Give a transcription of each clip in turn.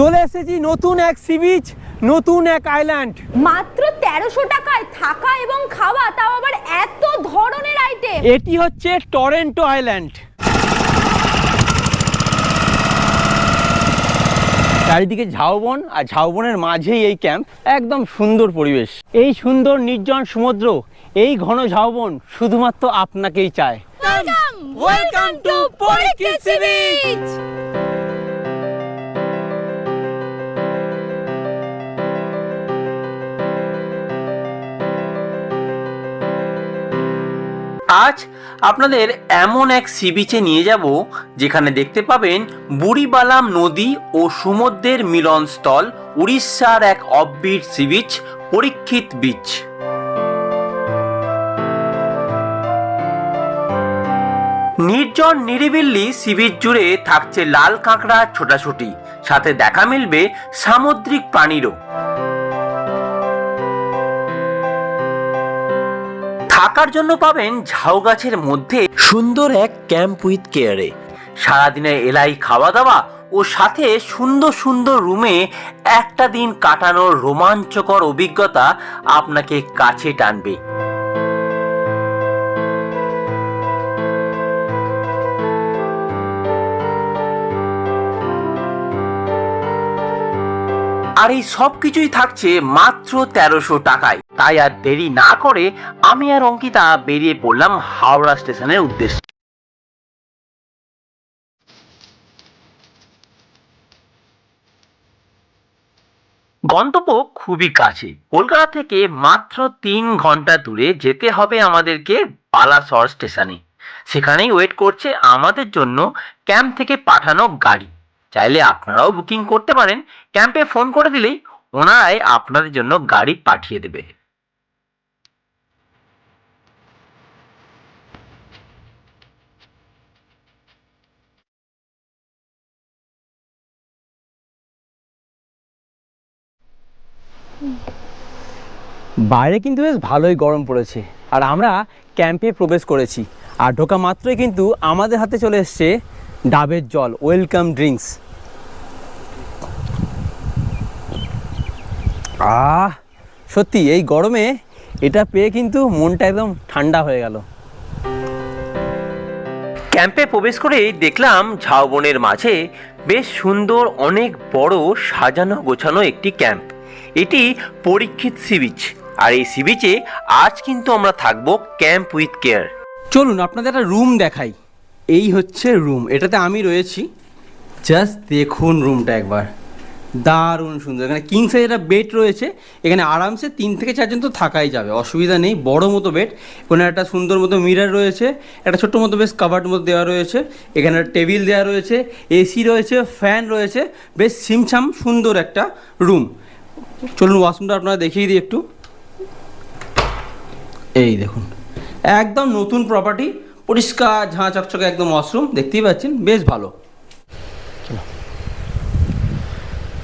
চলে এসেছি নতুন এক সি বিচ নতুন এক আইল্যান্ড মাত্র তেরোশো টাকায় থাকা এবং খাওয়া তাও আবার এত ধরনের আইটেম এটি হচ্ছে টরেন্টো আইল্যান্ড চারিদিকে ঝাউবন আর ঝাউবনের মাঝেই এই ক্যাম্প একদম সুন্দর পরিবেশ। এই সুন্দর নির্জন সমুদ্র এই ঘন ঝাউবন শুধুমাত্র আপনাকেই চায়। Welcome to Parikshit sea beach আজ আপনাদের এমন এক সি বিচে নিয়ে যাব যেখানে দেখতে পাবেন বুড়িবালাম নদী ও সমুদ্রের মিলনস্থল, উড়িষ্যার এক offbeat sea beach, Parikshit beach. নির্জন নিরিবিল্লি সি বিচ জুড়ে থাকছে লাল কাঁকড়া ছোটাছুটি, সাথে দেখা মিলবে সামুদ্রিক প্রাণীরও। থাকার জন্য পাবেন ঝাউ গাছের মধ্যে সুন্দর এক ক্যাম্প উইথ কেয়ারে। সারাদিনে এলাই খাওয়া দাওয়া ও সাথে সুন্দর সুন্দর রুমে একটা দিন কাটানোর রোমাঞ্চকর অভিজ্ঞতা আপনাকে কাছে টানবে। আর এই সব কিছুই থাকছে মাত্র তেরোশো টাকায়। তাই আর দেরি না করে আমি আর অঙ্কিতা বেরিয়ে পড়লাম হাওড়া স্টেশনের উদ্দেশ্যে। গন্তব্য খুবই কাছে। কলকাতা থেকে মাত্র তিন ঘণ্টা দূরে যেতে হবে আমাদেরকে বালাসর স্টেশনে। সেখানেই ওয়েট করছে আমাদের জন্য ক্যাম্প থেকে পাঠানো গাড়ি। চাইলে আপনারাও বুকিং করতে পারেন। ক্যাম্পে ফোন করে দিলেই ওনারাই আপনাদের জন্য গাড়ি পাঠিয়ে দেবে। বাইরে কিন্তু বেশ ভালোই গরম পড়েছে। আর আমরা ক্যাম্পে প্রবেশ করেছি। আর ঢোকা মাত্রই কিন্তু আমাদের হাতে চলে এসছে ডাবের জল ওয়েলকাম ড্রিঙ্কস আহ, সত্যি এই গরমে এটা পেয়ে কিন্তু মনটা একদম ঠান্ডা হয়ে গেল। ক্যাম্পে প্রবেশ করেই দেখলাম ঝাউবনের মাঝে বেশ সুন্দর অনেক বড় সাজানো গোছানো একটি ক্যাম্প এটি পরীক্ষিত সি বিচ আর এই সি বিচে আজ কিন্তু আমরা থাকব ক্যাম্প উইথ কেয়ার চলুন, আপনাদের একটা রুম দেখাই। এই হচ্ছে রুম এটাতে আমি রয়েছি। জাস্ট দেখুন রুমটা একবার। দারুণ সুন্দর। এখানে কিং সাইজ একটা বেড রয়েছে। এখানে আরামসে তিন থেকে চারজন তো থাকাই যাবে। অসুবিধা নেই। বড় মতো বেড এখানে একটা সুন্দর মতো মিরার রয়েছে। একটা ছোট্ট মতো বেশ কাভার্ড মতো দেওয়া রয়েছে। এখানে টেবিল দেওয়া রয়েছে। এসি রয়েছে ফ্যান রয়েছে। বেশ ছিমছাম সুন্দর একটা রুম চলুন ওয়াশরুমটা আপনারা দেখিয়ে দিই একটু। এই দেখুন একদম নতুন প্রপার্টি পরিষ্কার ঝাঁ চকচকে একদম ওয়াশরুম দেখতেই পাচ্ছেন বেশ ভালো।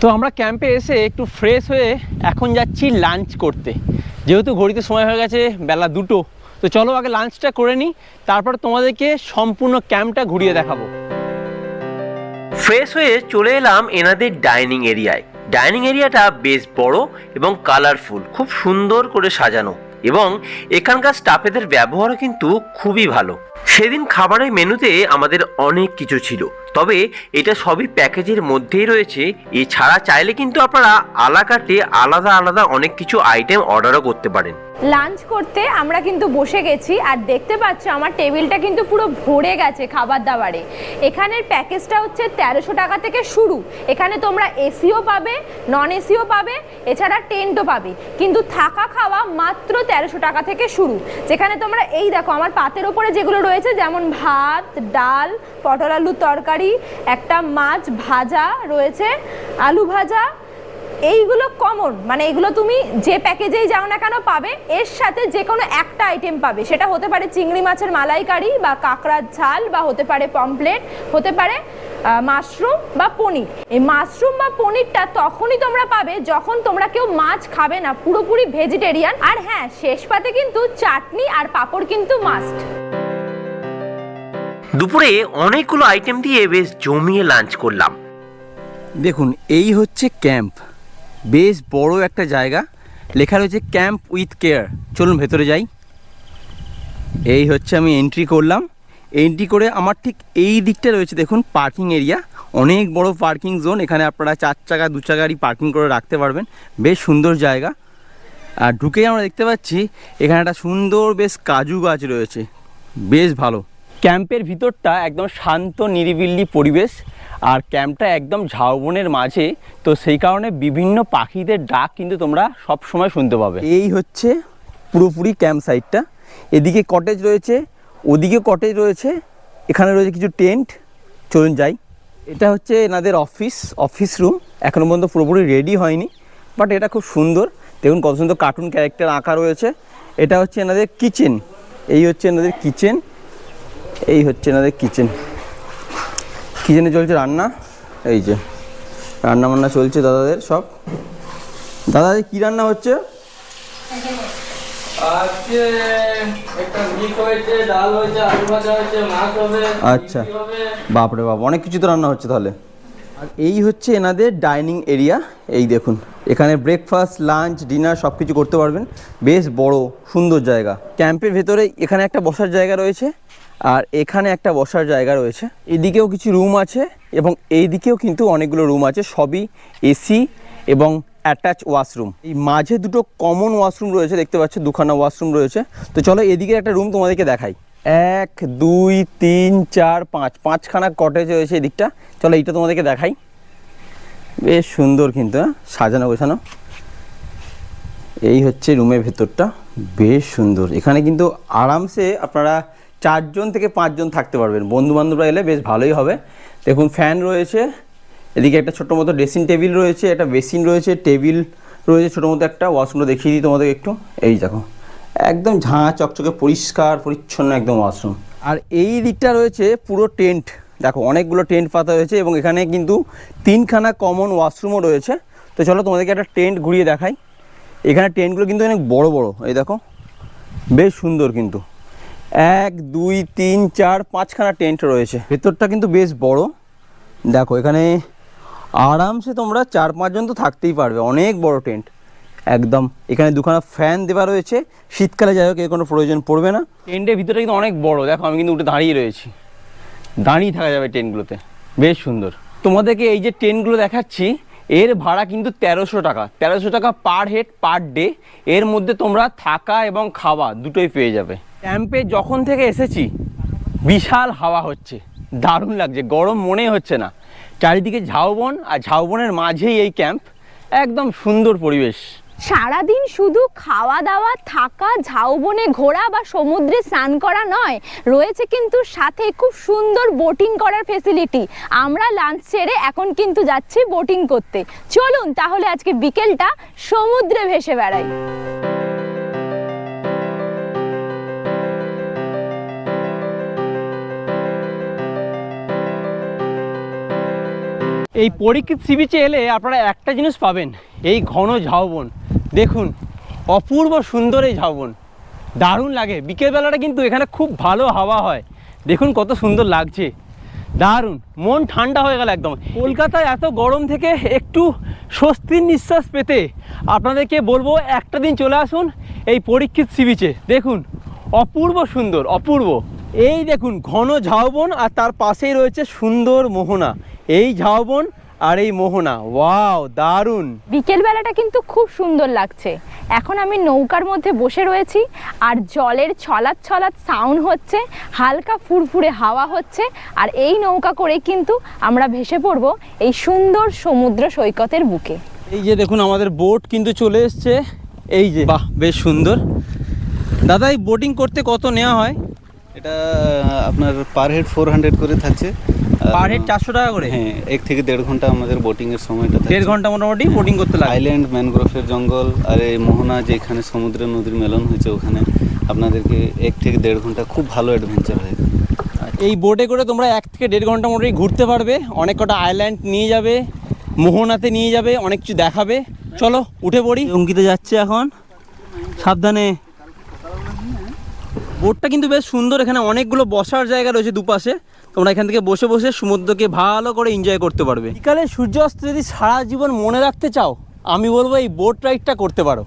তো আমরা ক্যাম্পে এসে একটু ফ্রেশ হয়ে এখন যাচ্ছি লাঞ্চ করতে। যেহেতু ঘড়িতে সময় হয়ে গেছে বেলা দুটো তো চলো আগে লাঞ্চটা করে নিই তারপর তোমাদেরকে সম্পূর্ণ ক্যাম্পটা ঘুরিয়ে দেখাবো। ফ্রেশ হয়ে চলে এলাম এনাদের ডাইনিং এরিয়ায় ডাইনিং এরিয়াটা বেশ বড় এবং কালারফুল, খুব সুন্দর করে সাজানো এবং এখানকার স্টাফেদের ব্যবহারও কিন্তু খুবই ভালো। সেদিন খাবারের মেনুতে আমাদের অনেক কিছু ছিল, তবে এটা সবই প্যাকেজের মধ্যেই রয়েছে। এছাড়া চাইলে কিন্তু আপনারা আলাকাটে আলাদা আলাদা অনেক কিছু আইটেম অর্ডারও করতে পারেন। লাঞ্চ করতে আমরা কিন্তু বসে গেছি আর দেখতে পাচ্ছ আমার টেবিলটা কিন্তু পুরো ভরে গেছে খাবার দাবারে। এখানের প্যাকেজটা হচ্ছে তেরোশো টাকা থেকে শুরু। এখানে তোমরা এসিও পাবে নন এসিও পাবে, এছাড়া টেন্টও পাবে। কিন্তু থাকা খাওয়া মাত্র তেরোশো টাকা থেকে শুরু। যেখানে তোমরা এই দেখো, আমার পাতের ওপরে যেগুলো রয়েছে, যেমন ভাত, ডাল, পটল আলুর তরকারি, একটা মাছ ভাজা রয়েছে, আলু ভাজা এইগুলো কমন মানে এগুলো তুমি যে প্যাকেজেই যাও না কেন পাবে এর সাথে যে কোনো একটা আইটেম পাবে। সেটা হতে পারে চিংড়ি মাছের মালাইকারি বা কাঁকড়ার ঝাল বা হতে পারে পমপ্লেট হতে পারে মাশরুম বা পনির। এই মাশরুম বা পনিরটা তখনই তোমরা পাবে যখন তোমরা কেউ মাছ খাবে না পুরোপুরি ভেজিটেরিয়ান আর হ্যাঁ শেষ পাতে কিন্তু চাটনি আর পাঁপড় কিন্তু মাস্ট দুপুরে অনেকগুলো আইটেম দিয়ে বেশ জমিয়ে লাঞ্চ করলাম। দেখুন এই হচ্ছে ক্যাম্প বেশ বড় একটা জায়গা। লেখা রয়েছে ক্যাম্প উইথ কেয়ার চলুন ভেতরে যাই। এই হচ্ছে আমি এন্ট্রি করলাম। এন্ট্রি করে আমার ঠিক এই দিকটা রয়েছে, দেখুন পার্কিং এরিয়া অনেক বড় পার্কিং জোন এখানে আপনারা চার চাকা, দু চাকারই পার্কিং করে রাখতে পারবেন। বেশ সুন্দর জায়গা। আর ঢুকেই আমরা দেখতে পাচ্ছি, এখানে একটা সুন্দর বেশ কাজু গাছ রয়েছে। বেশ ভালো। ক্যাম্পের ভিতরটা একদম শান্ত, নিরিবিলি পরিবেশ। আর ক্যাম্পটা একদম ঝাউবনের মাঝে, তো সেই কারণে বিভিন্ন পাখিদের ডাক কিন্তু তোমরা সব সময় শুনতে পাবে। এই হচ্ছে পুরোপুরি ক্যাম্প সাইটটা। এদিকে কটেজ রয়েছে, ওদিকে কটেজ রয়েছে, এখানে রয়েছে কিছু টেন্ট চলুন যাই। এটা হচ্ছে এনাদের অফিস অফিস রুম এখনও পর্যন্ত পুরোপুরি রেডি হয়নি বাট এটা খুব সুন্দর। দেখুন কত সুন্দর কার্টুন ক্যারেক্টার আঁকা রয়েছে। এটা হচ্ছে এনাদের কিচেন এই হচ্ছে এনাদের কিচেন এই হচ্ছে এনাদের কিচেন কিচেনে চলছে রান্না? এই যে রান্না বান্না চলছে দাদাদের সব। দাদাদের কি রান্না হচ্ছে? আজকে একটা মিট হয়েছে ডাল হয়েছে আলু ভাজা হয়েছে মাছ হবে আচ্ছা। বাপরে বাপ অনেক কিছু তো রান্না হচ্ছে তাহলে। আর এই হচ্ছে এনাদের ডাইনিং এরিয়া। এই দেখুন এখানে ব্রেকফাস্ট লাঞ্চ ডিনার সব কিছু করতে পারবেন। বেশ বড় সুন্দর জায়গা। ক্যাম্পের ভেতরে এখানে একটা বসার জায়গা রয়েছে। আর এখানে একটা বসার জায়গা রয়েছে। এদিকেও কিছু রুম আছে এবং এই দিকেও কিন্তু অনেকগুলো রুম আছে, সবই এসি এবং অ্যাটাচ ওয়াশরুম। এই মাঝে দুটো কমন ওয়াশরুম রয়েছে, দেখতে পাচ্ছ দুখানা ওয়াশরুম রয়েছে। তো চলো এদিকে একটা রুম তোমাদেরকে দেখাই। এক, দুই, তিন, চার, পাঁচ, পাঁচখানা কটেজ রয়েছে এদিকটা। চলো এইটা তোমাদেরকে দেখাই। বেশ সুন্দর কিন্তু হ্যাঁ? সাজানো, গোছানো। এই হচ্ছে রুমের ভেতরটা। বেশ সুন্দর। এখানে কিন্তু আরামসে আপনারা চারজন থেকে পাঁচজন থাকতে পারবেন। বন্ধু বান্ধবরা এলে বেশ ভালোই হবে। দেখুন, ফ্যান রয়েছে, এদিকে একটা ছোটো মতো ড্রেসিং টেবিল রয়েছে, একটা বেসিন রয়েছে টেবিল রয়েছে, ছোটো মতো একটা ওয়াশরুমটা দেখিয়ে দিই তোমাদের একটু। এই দেখো, একদম ঝাঁ চকচকে, পরিষ্কার, পরিচ্ছন্ন একদম ওয়াশরুম আর এই দিকটা রয়েছে পুরো টেন্ট দেখো, অনেকগুলো টেন্ট পাতা হয়েছে এবং এখানে কিন্তু তিনখানা কমন ওয়াশরুমও রয়েছে। তো চলো তোমাদেরকে একটা টেন্ট ঘুরিয়ে দেখাই। এখানে টেন্টগুলো কিন্তু অনেক বড় বড়, এই দেখো, বেশ সুন্দর কিন্তু। এক, দুই, তিন, চার, পাঁচখানা টেন্ট রয়েছে। ভেতরটা কিন্তু বেশ বড়। দেখো, এখানে আরামসে তোমরা চার, পাঁচজন তো থাকতেই পারবে। অনেক বড় টেন্ট। একদম, এখানে দুখানা ফ্যান দেওয়া রয়েছে। শীতকালে যাই হোক, এর কোনো প্রয়োজন পড়বে না। টেন্টের ভিতরে কিন্তু অনেক বড়। দেখো, আমি কিন্তু উঠে দাঁড়িয়ে রয়েছি। দাঁড়িয়ে থাকা যাবে টেন্টগুলোতে। বেশ সুন্দর। তোমাদেরকে এই যে টেন্টগুলো দেখাচ্ছি, এর ভাড়া কিন্তু তেরোশো টাকা। তেরোশো টাকা পার হেড, পার ডে। এর মধ্যে তোমরা থাকা এবং খাওয়া দুটোই পেয়ে যাবে। ক্যাম্পে যখন থেকে এসেছি, বিশাল হাওয়া হচ্ছে। দারুণ লাগছে, গরম মনে হচ্ছে না। চারিদিকে ঝাউবন, আর ঝাউবনের মাঝেই এই ক্যাম্প। একদম সুন্দর পরিবেশ। সারাদিন শুধু খাওয়া দাওয়া থাকা, ঝাউবনে ঘোরা বা সমুদ্রে স্নান করা নয়, রয়েছে কিন্তু সাথে খুব সুন্দর বোটিং করার ফেসিলিটি আমরা লাঞ্চ সেরে এখন কিন্তু যাচ্ছি বোটিং করতে। চলুন তাহলে আজকে বিকেলটা সমুদ্রে ভেসে বেড়াই। এই পরীক্ষিত সি বিচে এলে আপনারা একটা জিনিস পাবেন, এই ঘন ঝাউবন। দেখুন, অপূর্ব সুন্দর এই ঝাউবন। দারুণ লাগে। বিকেলবেলাটা কিন্তু এখানে খুব ভালো হাওয়া হয়। দেখুন কত সুন্দর লাগছে। দারুণ। মন ঠান্ডা হয়ে গেল একদম। কলকাতায় এত গরম থেকে একটু স্বস্তির নিঃশ্বাস পেতে আপনাদেরকে বলব, একটা দিন চলে আসুন এই পরীক্ষিত সি বিচে দেখুন, অপূর্ব সুন্দর, অপূর্ব। এই দেখুন, ঘন ঝাউবন আর তার পাশেই রয়েছে সুন্দর মোহনা। এই ঝাউবন আর এই মোহনা। ওয়াও দারুণ। বিকেল বেলাটা কিন্তু খুব সুন্দর লাগছে। এখন আমি নৌকার মধ্যে বসে রয়েছি আর জলের ছলাৎ ছলাৎ সাউন্ড হচ্ছে হালকা ফুরফুরে হাওয়া হচ্ছে আর এই নৌকা করে কিন্তু আমরা ভেসে পড়ব এই সুন্দর সমুদ্র সৈকতের বুকে। এই যে দেখুন আমাদের বোট কিন্তু চলে এসছে। এই যে বাহ বেশ সুন্দর। দাদা এই বোটিং করতে কত নেওয়া হয়? এটা আপনার পার হেড ফোর হান্ড্রেড করে থাকছে। পার হেড চারশো টাকা করে? হ্যাঁ এক থেকে দেড় ঘণ্টা আমাদের বোটিং এর সময়টা দেড় ঘণ্টা মোটামুটি বোটিং করতে লাগে। আইল্যান্ড ম্যানগ্রোভের জঙ্গল আর এই মোহনা যেখানে সমুদ্র নদীর মেলন হয়েছে ওখানে আপনাদেরকে এক থেকে দেড় ঘণ্টা খুব ভালো অ্যাডভেঞ্চার হয়। এই বোটে করে তোমরা এক থেকে দেড় ঘণ্টা মোটামুটি ঘুরতে পারবে। অনেক কটা আইল্যান্ড নিয়ে যাবে মোহনাতে নিয়ে যাবে অনেক কিছু দেখাবে। চলো উঠে পড়ি। অঙ্কিতে যাচ্ছে এখন। সাবধানে। বোটটা কিন্তু বেশ সুন্দর এখানে অনেকগুলো বসার জায়গা রয়েছে দুপাশে। তোমরা এখান থেকে বসে বসে সমুদ্রকে ভালো করে এনজয় করতে পারবে। বিকালে সূর্যাস্ত যদি সারা জীবন মনে রাখতে চাও, আমি বলব এই বোট রাইডটা করতে পারো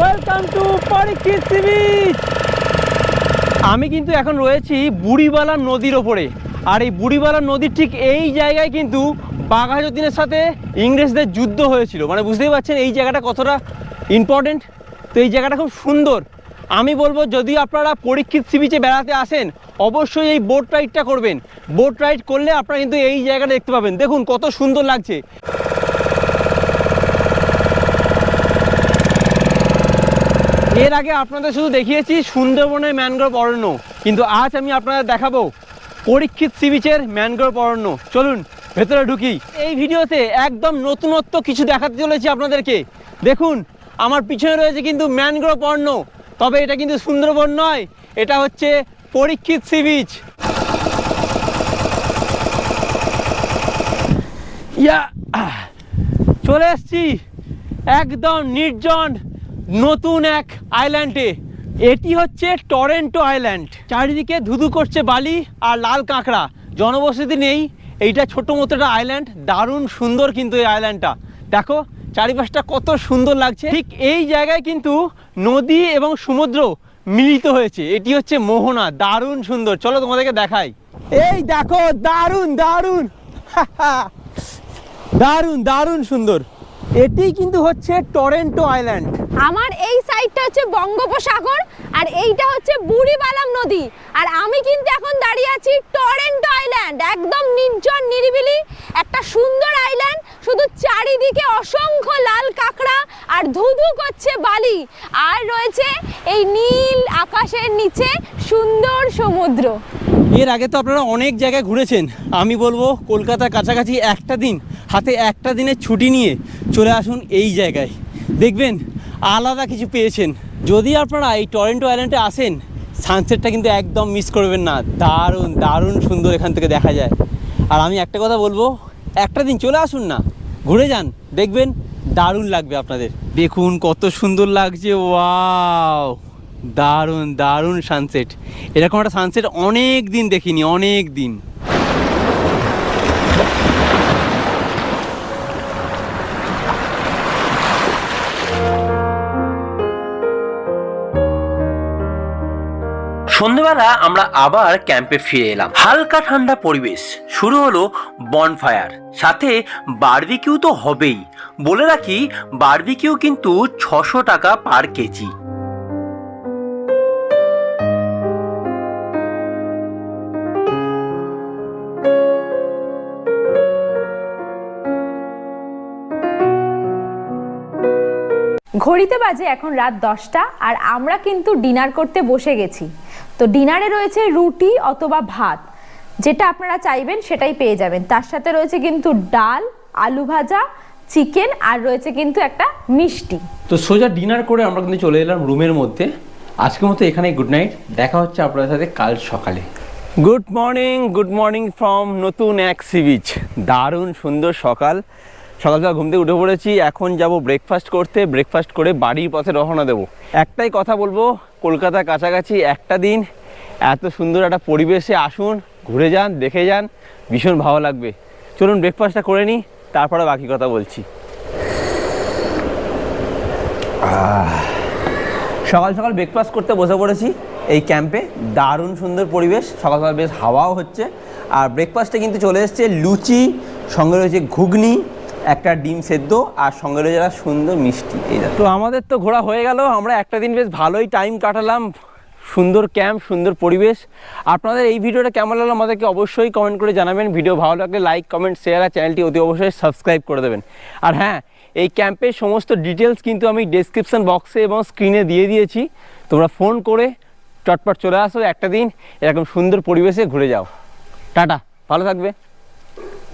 welcome to Parikshit sea beach আমি কিন্তু এখন রয়েছি বুড়িবালা নদীর ওপরে। আর এই বুড়িবালা নদীর ঠিক এই জায়গায় কিন্তু বাঘাযতীনের সাথে ইংরেজদের যুদ্ধ হয়েছিল। মানে বুঝতেই পারছেন এই জায়গাটা কতটা ইম্পর্টেন্ট তো এই জায়গাটা খুব সুন্দর। আমি বলব, যদি আপনারা পরীক্ষিত সি বিচে বেড়াতে আসেন, অবশ্যই এই বোট রাইডটা করবেন। বোট রাইড করলে আপনারা কিন্তু এই জায়গাটা দেখতে পাবেন। দেখুন কত সুন্দর লাগছে। এর আগে আপনাদের শুধু দেখিয়েছি সুন্দরবনের ম্যানগ্রোভ অরণ্য, কিন্তু আজ আমি আপনাদের দেখাবো পরীক্ষিত সি বিচের ম্যানগ্রোভ অরণ্য। চলুন, ভেতরে ঢুকি। এই ভিডিওতে একদম নতুনত্ব কিছু দেখাতে চলেছি আপনাদেরকে। দেখুন, আমার পিছনে রয়েছে কিন্তু ম্যানগ্রোভ অরণ্য, তবে এটা কিন্তু সুন্দরবন নয়, এটা হচ্ছে পরীক্ষিত সি বিচ। ইয়া চলে এসছি। একদম নির্জন নতুন এক আইল্যান্ডে এটি হচ্ছে টরেন্টো আইল্যান্ড চারিদিকে ধুধু করছে বালি আর লাল কাঁকড়া। জনবসতি নেই। এইটা ছোট মতো একটা আইল্যান্ড দারুণ সুন্দর কিন্তু এই আইল্যান্ডটা দেখো, চারিপাশটা কত সুন্দর লাগছে। ঠিক এই জায়গায় কিন্তু নদী এবং সমুদ্র মিলিত হয়েছে। এটি হচ্ছে মোহনা। দারুণ সুন্দর। চলো তোমাদেরকে দেখাই। এই দেখো, দারুণ দারুণ। দারুণ দারুণ সুন্দর। এটি কিন্তু হচ্ছে টরেন্টো আইল্যান্ড। আমার এই সাইডটা হচ্ছে বঙ্গোপসাগর, আর এইটা হচ্ছে বুড়িবালাম নদী। আর আমি কিন্তু এখন দাঁড়িয়ে আছি টরেন্টো আইল্যান্ড, একদম নির্জন নিরিবিলি, একটা সুন্দর আইল্যান্ড, শুধু চারিদিকে অসংখ্য লাল কাঁকড়া আর ধুধু করছে বালি। আর রয়েছে এই নীল আকাশের নিচে সুন্দর সমুদ্র। এর আগে তো আপনারা অনেক জায়গায় ঘুরেছেন। আমি বলব কলকাতার কাছাকাছি একটা দিন, হাতে একটা দিনের ছুটি নিয়ে চলে আসুন এই জায়গায়। দেখবেন আলাদা কিছু পেয়েছেন। যদি আপনারা এই টরেন্টো আইল্যান্ডে আসেন সানসেটটা কিন্তু একদম মিস করবেন না। দারুণ দারুণ সুন্দর এখান থেকে দেখা যায়। আর আমি একটা কথা বলব, একটা দিন চলে আসুন না, ঘুরে যান, দেখবেন দারুণ লাগবে আপনাদের। দেখুন কত সুন্দর লাগছে, ওয়াও! দারুণ দারুণ সানসেট এরকম একটা সানসেট অনেক দিন দেখিনি, অনেক দিন। সন্ধেবেলা আমরা আবার ক্যাম্পে ফিরে এলাম। হালকা ঠান্ডা পরিবেশ। শুরু হলো বনফায়ার সাথে বারবিকিউ তো হবেই। বলে রাখি বারবিকিউ কিন্তু ছশো টাকা পার কেজি। ঘড়িতে বাজে এখন রাত দশটা আর আমরা কিন্তু ডিনার করতে বসে গেছি। তো ডিনারে রয়েছে রুটি অথবা ভাত। যেটা আপনারা চাইবেন সেটাই পেয়ে যাবেন। তার সাথে রয়েছে কিন্তু ডাল আলু ভাজা চিকেন আর রয়েছে কিন্তু একটা মিষ্টি। তো সোজা ডিনার করে আমরা কিন্তু চলে এলাম রুমের মধ্যে। আজকের মতো এখানে গুড নাইট। দেখা হচ্ছে আপনাদের সাথে কাল সকালে। Good morning good morning from নতুন এক সি বিচ। দারুণ সুন্দর সকাল। সকাল সকাল ঘুম থেকে উঠে পড়েছি, এখন যাব ব্রেকফাস্ট করতে ব্রেকফাস্ট করে বাড়ির পথে রওনা দেবো। একটাই কথা বলব, কলকাতার কাছাকাছি একটা দিন, এত সুন্দর একটা পরিবেশে আসুন, ঘুরে যান, দেখে যান, ভীষণ ভালো লাগবে। চলুন ব্রেকফাস্টটা করে নিই, তারপরে বাকি কথা বলছি। সকাল সকাল ব্রেকফাস্ট করতে বসে পড়েছি, এই ক্যাম্পে দারুণ সুন্দর পরিবেশ, সকাল সকাল বেশ হাওয়াও হচ্ছে। আর ব্রেকফাস্টে কিন্তু চলে এসছে লুচি, সঙ্গে রয়েছে ঘুগনি একটা ডিম সেদ্ধ আর সঙ্গে রয়েছে একটা সুন্দর মিষ্টি। তো আমাদের তো ঘোরা হয়ে গেল, আমরা একটা দিন বেশ ভালোই টাইম কাটালাম, সুন্দর ক্যাম্প সুন্দর পরিবেশ। আপনাদের এই ভিডিওটা কেমন লাগল আমাদেরকে অবশ্যই কমেন্ট করে জানাবেন। ভিডিও ভালো লাগলে লাইক কমেন্ট শেয়ার আর চ্যানেলটি অতি অবশ্যই সাবস্ক্রাইব করে দেবেন। আর হ্যাঁ এই ক্যাম্পের সমস্ত ডিটেলস কিন্তু আমি ডেসক্রিপশন বক্সে এবং স্ক্রিনে দিয়ে দিয়েছি। তোমরা ফোন করে চটপট চলে আসো একটা দিন, এরকম সুন্দর পরিবেশে ঘুরে যাও। টাটা, ভালো থাকবে।